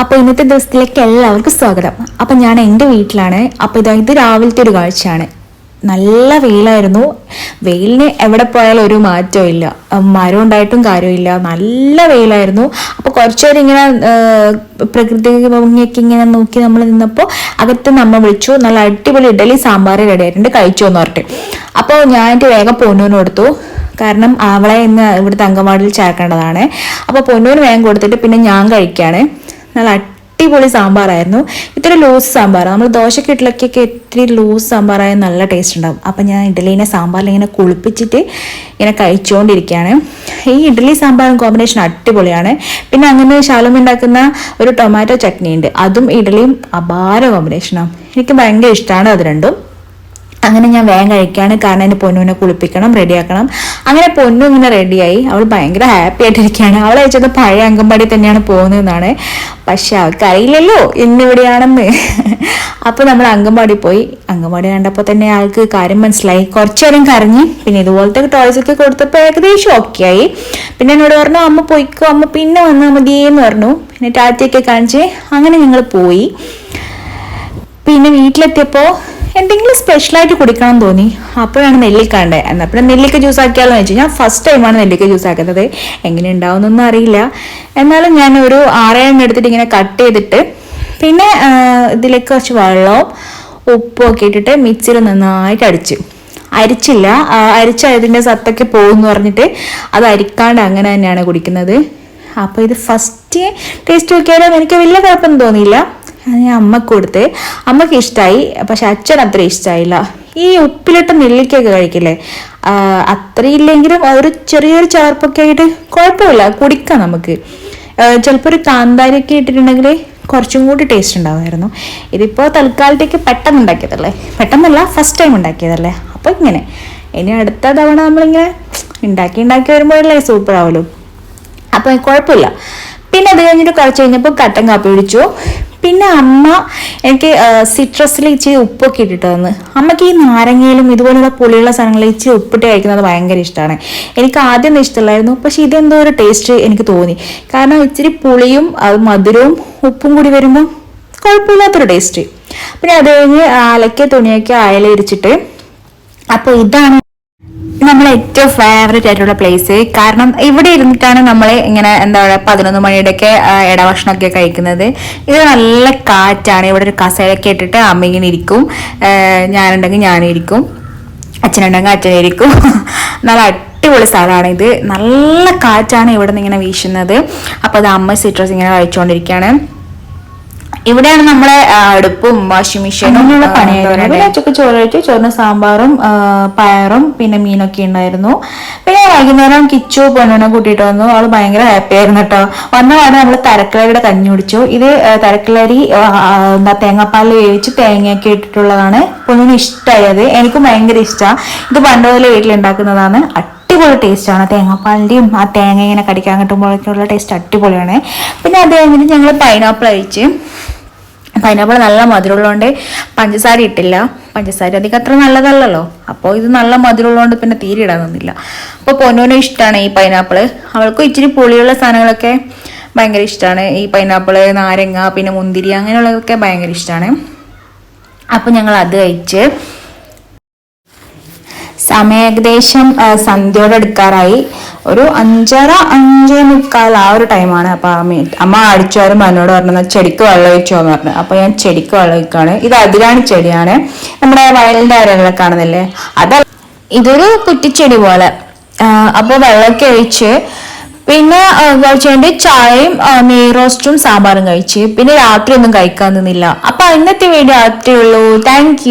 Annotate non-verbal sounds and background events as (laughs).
അപ്പോൾ ഇന്നത്തെ ദിവസത്തിലേക്ക് എല്ലാവർക്കും സ്വാഗതം. അപ്പോൾ ഞാൻ എന്റെ വീട്ടിലാണ്. അപ്പോൾ ഇതാ ഇത് രാവിലത്തെ ഒരു കാഴ്ചയാണ്. നല്ല വെയിലായിരുന്നു. വെയിലിന് എവിടെ പോയാലും ഒരു മാറ്റവും ഇല്ല. മരം ഉണ്ടായിട്ടും കാര്യമില്ല. നല്ല വെയിലായിരുന്നു. അപ്പോൾ കുറച്ചു നേരം ഇങ്ങനെ പ്രകൃതി ഭംഗിയൊക്കെ ഇങ്ങനെ നോക്കി നമ്മൾ നിന്നപ്പോൾ അകത്ത് നമ്മ വിളിച്ചു. നല്ല അടിപൊളി ഇഡലി സാമ്പാർ റെഡി ആയിട്ടുണ്ട് കഴിച്ചു എന്ന് പറഞ്ഞിട്ട്. അപ്പോൾ ഞാൻ എന്റെ വേഗം പൊന്നൂന് കൊടുത്തു. കാരണം അവളെ ഇന്ന് ഇവിടുത്തെ അങ്കമാടിയിൽ ചേർക്കേണ്ടതാണ്. അപ്പോൾ പൊന്നൂന് വേഗം കൊടുത്തിട്ട് പിന്നെ ഞാൻ കഴിക്കുകയാണ് നല്ല അടിപൊളി സാമ്പാറായിരുന്നു. ഇത്ര ലൂസ് സാമ്പാർ. നമ്മൾ ദോശക്കിട്ടിലൊക്കെ ഇത്തിരി ലൂസ് സാമ്പാറായ നല്ല ടേസ്റ്റ് ഉണ്ടാവും. അപ്പം ഞാൻ ഇഡ്ഡലിനെ സാമ്പാറിൽ ഇങ്ങനെ കുളിപ്പിച്ചിട്ട് ഇങ്ങനെ കഴിച്ചുകൊണ്ടിരിക്കുകയാണ് ഈ ഇഡ്ഡലി സാമ്പാറും കോമ്പിനേഷൻ അടിപൊളിയാണ്. പിന്നെ അങ്ങനെ ശാലം ഉണ്ടാക്കുന്ന ഒരു ടൊമാറ്റോ ചട്നി ഉണ്ട് അതും ഇഡ്ഡലിയും അപാര കോമ്പിനേഷനാണ് എനിക്ക് ഭയങ്കര ഇഷ്ടമാണ് അത് രണ്ടും. അങ്ങനെ ഞാൻ വേഗം കഴിക്കുകയാണ് കാരണം എന്റെ പൊന്നുവിനെ കുളിപ്പിക്കണം റെഡിയാക്കണം അങ്ങനെ പൊന്നു ഇങ്ങനെ റെഡിയായി അവൾ ഭയങ്കര ഹാപ്പി ആയിട്ടിരിക്കുകയാണ്. അവൾ അയച്ചത് പഴയ അംഗൻവാടി തന്നെയാണ് പോകുന്നതെന്നാണ്. പക്ഷെ അവൾക്ക് അറിയില്ലല്ലോ ഇന്നിവിടെയാണെന്ന്. അപ്പോൾ നമ്മൾ അംഗൻവാടി പോയി. അംഗൻവാടി കണ്ടപ്പോൾ തന്നെ ആൾക്ക് കാര്യം മനസ്സിലായി. കുറച്ചു നേരം കരഞ്ഞ്. പിന്നെ ഇതുപോലത്തെ ടോയ്സ് ഒക്കെ കൊടുത്തപ്പോൾ ഏകദേശം ഓക്കെ ആയി. പിന്നെ എന്നോട് പറഞ്ഞു അമ്മ പോയിക്കോ അമ്മ പിന്നെ വന്നാൽ മതിയെന്ന് പറഞ്ഞു. പിന്നെ ടാറ്റയൊക്കെ കാണിച്ച് അങ്ങനെ ഞങ്ങൾ പോയി. പിന്നെ വീട്ടിലെത്തിയപ്പോൾ എന്തെങ്കിലും സ്പെഷ്യലായിട്ട് കുടിക്കണം തോന്നി. അപ്പോഴാണ് നെല്ലിക്ക കണ്ടത് എന്നാൽ പിന്നെ നെല്ലിക്ക ജ്യൂസ് ആക്കിയാലോ എന്ന് വെച്ചാൽ ഞാൻ ഫസ്റ്റ് ടൈമാണ് നെല്ലിക്ക ജ്യൂസ് ആക്കുന്നത്. എങ്ങനെ ഉണ്ടാവുന്നൊന്നും അറിയില്ല. എന്നാലും ഞാൻ ഒരു ആറേഴെണ്ണം എടുത്തിട്ട് ഇങ്ങനെ കട്ട് ചെയ്തിട്ട് പിന്നെ ഇതിലേക്ക് കുറച്ച് വെള്ളവും ഉപ്പും ഒക്കെ ഇട്ടിട്ട് മിക്സിയിൽ നന്നായിട്ട് അടിച്ചു. അരിച്ചില്ല. അരിച്ച അതിന്റെ സത്തൊക്കെ പോകുമെന്ന് പറഞ്ഞിട്ട് അത് അരിക്കാണ്ട് അങ്ങനെ തന്നെയാണ് കുടിക്കുന്നത്. അപ്പോൾ ഇത് ഫസ്റ്റ് ടേസ്റ്റ് നോക്കിയാലും? എനിക്ക് വലിയ കുഴപ്പമൊന്നും തോന്നിയില്ല. അത് ഞാൻ അമ്മയ്ക്ക് കൊടുത്ത്. അമ്മയ്ക്ക് ഇഷ്ടമായി പക്ഷെ അച്ഛൻ അത്ര ഇഷ്ടമായില്ല ഈ ഉപ്പിലിട്ട നെല്ലിക്കൊക്കെ കഴിക്കില്ലേ? അത്രയില്ലെങ്കിലും ഒരു ചെറിയൊരു ചേർപ്പൊക്കെ ആയിട്ട് കുഴപ്പമില്ല കുടിക്കാം നമുക്ക്. ചിലപ്പോൾ ഒരു കാന്താരിയൊക്കെ ഇട്ടിട്ടുണ്ടെങ്കിൽ കുറച്ചും കൂടി ടേസ്റ്റ് ഉണ്ടാവുമായിരുന്നു. ഇതിപ്പോൾ തൽക്കാലത്തേക്ക് പെട്ടെന്ന് ഉണ്ടാക്കിയതല്ലേ? പെട്ടെന്നല്ല ഫസ്റ്റ് ടൈം ഉണ്ടാക്കിയതല്ലേ? അപ്പോൾ ഇങ്ങനെ. ഇനി അടുത്ത തവണ നമ്മളിങ്ങനെ ഉണ്ടാക്കി ഉണ്ടാക്കി വരുമ്പോഴല്ലേ ആവുമല്ലോ അപ്പോൾ കുഴപ്പമില്ല. പിന്നെ അത് കഴിഞ്ഞിട്ട് കുറച്ച് കഴിഞ്ഞപ്പോൾ കട്ടൻ കാപ്പി പിടിച്ചു പിന്നെ അമ്മ എനിക്ക് സിട്രസിൽ ഇച്ചിരി ഉപ്പൊക്കെ ഇട്ടിട്ട് തന്ന് അമ്മയ്ക്ക് ഈ നാരങ്ങയിലും ഇതുപോലുള്ള പുളിയുള്ള സാധനങ്ങളിൽ ഇച്ചിരി ഉപ്പിട്ട് കഴിക്കുന്നത് ഭയങ്കര ഇഷ്ടമാണ് എനിക്ക് ആദ്യം ഇഷ്ടമല്ലായിരുന്നു പക്ഷെ ഇതെന്തോ ഒരു ടേസ്റ്റ് എനിക്ക് തോന്നി. കാരണം ഇച്ചിരി പുളിയും മധുരവും ഉപ്പും കൂടി വരുമ്പോൾ കുഴപ്പമില്ലാത്തൊരു ടേസ്റ്റ് പിന്നെ അത് കഴിഞ്ഞ് അലക്കിയ തുണിയൊക്കെ അയലരിച്ചിട്ട് അപ്പോൾ ഇതാണ് ഏറ്റവും ഫേവറേറ്റ് ആയിട്ടുള്ള പ്ലേസ് കാരണം ഇവിടെ ഇരുന്നിട്ടാണ് നമ്മൾ ഇങ്ങനെ എന്താ പറയുക പതിനൊന്ന് മണിയുടെയൊക്കെ ഇടഭക്ഷണമൊക്കെ കഴിക്കുന്നത്. ഇത് നല്ല കാറ്റാണ്. ഇവിടെ ഒരു കസേരയൊക്കെ ഇട്ടിട്ട് അമ്മ ഇങ്ങനെ ഇരിക്കും. ഞാനുണ്ടെങ്കിൽ ഞാനിരിക്കും അച്ഛനുണ്ടെങ്കിൽ അച്ഛനിരിക്കും (laughs) നല്ല അടിപൊളി സ്ഥലമാണ് ഇത്. നല്ല കാറ്റാണ് ഇവിടെ നിന്ന് ഇങ്ങനെ വീശുന്നത്. അപ്പോൾ അത് അമ്മ സിട്രസ് ഇങ്ങനെ കഴിച്ചുകൊണ്ടിരിക്കുകയാണ് ഇവിടെയാണ് നമ്മളെ അടുപ്പും വാഷിംഗ് മെഷീനും അങ്ങനെയുള്ള പണിയായിരുന്നു പിന്നെ ഉച്ചയ്ക്ക് ചോറ് കഴിച്ചു ചോറിന് സാമ്പാറും പയറും പിന്നെ മീനൊക്കെ ഉണ്ടായിരുന്നു. പിന്നെ വൈകുന്നേരം കിച്ചു പൊന്നെ കൂട്ടിയിട്ട് വന്നു. അവൾ ഭയങ്കര ഹാപ്പി ആയിരുന്നു കേട്ടോ. വന്ന പാടെ നമ്മൾ തരക്കിളരിയുടെ കഞ്ഞി കുടിച്ചു. ഇത് തരക്കിളരി എന്താ തേങ്ങാപ്പാലിൽ വേവിച്ച് തേങ്ങയൊക്കെ ഇട്ടിട്ടുള്ളതാണ് പൊന്നിന് ഇഷ്ടമായത് എനിക്കും ഭയങ്കര ഇഷ്ടമാണ് ഇത് പണ്ട് മുതലേ വീട്ടിലുണ്ടാക്കുന്നതാണ്. അടിപൊളി ടേസ്റ്റ് ആണ് തേങ്ങാപ്പാലിന്റെയും ആ തേങ്ങ ഇങ്ങനെ കടിക്കാൻ കിട്ടുമ്പോഴേക്കുള്ള ടേസ്റ്റ് അടിപൊളിയാണ്. പിന്നെ അത് കഴിഞ്ഞിട്ട് ഞങ്ങൾ പൈനാപ്പിൾ കഴിച്ച് പൈനാപ്പിൾ നല്ല മധുരമുള്ളതുകൊണ്ട് പഞ്ചസാര ഇട്ടില്ല. പഞ്ചസാര അധികം അത്ര നല്ലതല്ലല്ലോ. അപ്പോൾ ഇത് നല്ല മധുരമുള്ളതുകൊണ്ട് പിന്നെ തീരെ ഇടാൻ നിന്നില്ല. അപ്പോൾ പൊന്നൂനും ഇഷ്ടമാണ് ഈ പൈനാപ്പിൾ അവൾക്കും ഇച്ചിരി പുളിയുള്ള സാധനങ്ങളൊക്കെ ഭയങ്കര ഇഷ്ടമാണ് ഈ പൈനാപ്പിൾ നാരങ്ങ പിന്നെ മുന്തിരി അങ്ങനെയുള്ളതൊക്കെ ഭയങ്കര ഇഷ്ടമാണ് അപ്പോൾ ഞങ്ങൾ അത് കഴിച്ച് സമയം ഏകദേശം സന്ധ്യയോടെ എടുക്കാറായി. ഒരു അഞ്ചര അഞ്ചേ മുക്കാൽ ആ ഒരു ടൈമാണ് അപ്പൊ അമ്മ അമ്മ അടിച്ചോരും എന്നോട് പറഞ്ഞത് ചെടിക്ക് വെള്ളം ഒഴിച്ചോ? എന്ന് പറഞ്ഞു. അപ്പൊ ഞാൻ ചെടിക്ക് വെള്ളം ഒഴിക്കുകയാണ് ഇത് അതിരാണി ചെടിയാണ്. നമ്മുടെ വയലിന്റെ അരകളെ കാണുന്നില്ലേ? അത് ഇതൊരു കുറ്റിച്ചെടി പോലെ. അപ്പൊ വെള്ളമൊക്കെ ഒഴിച്ച് പിന്നെ കഴിച്ചുകൊണ്ട് ചായയും നെയ് റോസ്റ്റും സാമ്പാറും കഴിച്ച്. പിന്നെ രാത്രി ഒന്നും കഴിക്കാൻ നിന്നില്ല. അപ്പൊ ഇന്നത്തെ വീഡിയോ രാത്രി ഉള്ളൂ. താങ്ക്